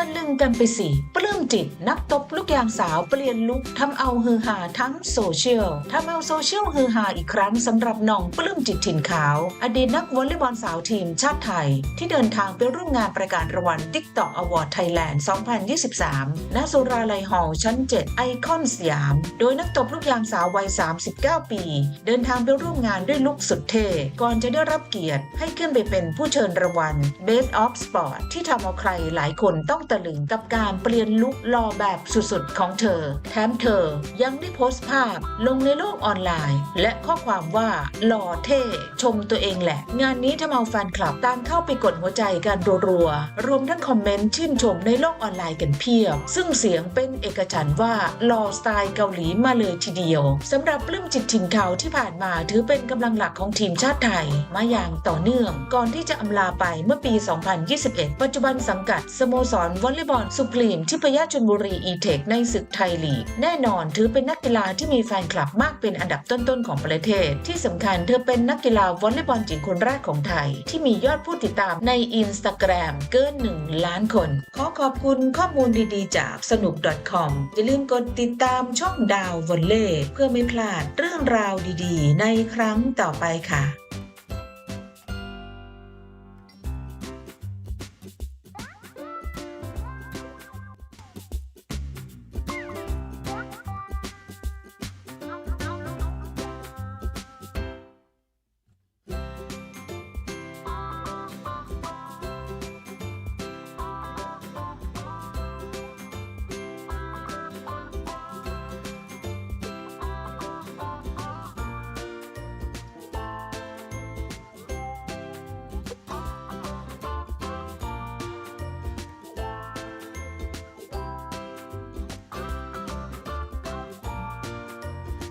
ตะลึงกันไปสิปลื้มจิตนักตบลูกยางสาวเปลี่ยนลุกทำเอาฮือฮาทั้งโซเชียลทำเอาโซเชียลฮือฮาอีกครั้งสำหรับน้องปลื้มจิตถิ่นขาว อดีตนักวอลเลย์บอลสาวทีมชาติไทย ที่เดินทางไปร่วมงานประกาศรางวัล TikTok Award Thailand 2023 ณ สุราลัยหอลชั้น 7 ไอคอนสยาม โดยนักตบลูกยางสาววัย 39 ปี เดินทางไปร่วมงานด้วยลุคสุดเท่ก่อนจะได้รับเกียรติให้ขึ้นไปเป็นผู้เชิญรางวัล Best of Sport ที่ทำเอาใครหลายคนต้องตะลึงกับการเปลี่ยนลุคหล่อแบบสุดๆ ของเธอ แถมเธอยังได้โพสต์ภาพลงในโลกออนไลน์ และข้อความว่าหล่อเท่ชมตัวเองแหละ งานนี้ทำเอาแฟนคลับต่างเข้าไปกดหัวใจกันรัวๆ รวมทั้งคอมเมนต์ชื่นชมในโลกออนไลน์กันเพียบ ซึ่งเสียงเป็นเอกฉันท์ว่าหล่อสไตล์เกาหลีมาเลยทีเดียวสำหรับปลื้มจิตถิ่นเขาที่ผ่านมาถือเป็นกำลังหลักของทีมชาติไทย มาอย่างต่อเนื่อง ก่อนที่จะอำลาไปเมื่อปี 2021 ปัจจุบันสังกัดสโมสรวอลเลย์บอลสุพรีมที่พยาชนบุรีอีเทคในศึกไทยลีก แน่นอนถือเป็นนักกีฬาที่มีแฟนคลับมากเป็นอันดับต้นๆของประเทศ ที่สำคัญเธอเป็นนักกีฬาวอลเลย์บอลหญิงคนแรกของไทย ที่มียอดผู้ติดตามในอินสตาแกรมเกิน 1 ล้านคน ขอขอบคุณข้อมูลดีๆ จากสนุก .com อย่าลืมกดติดตามช่องดาววอลเล่เพื่อไม่พลาดเรื่องราวดีๆ ในครั้งต่อไปค่ะ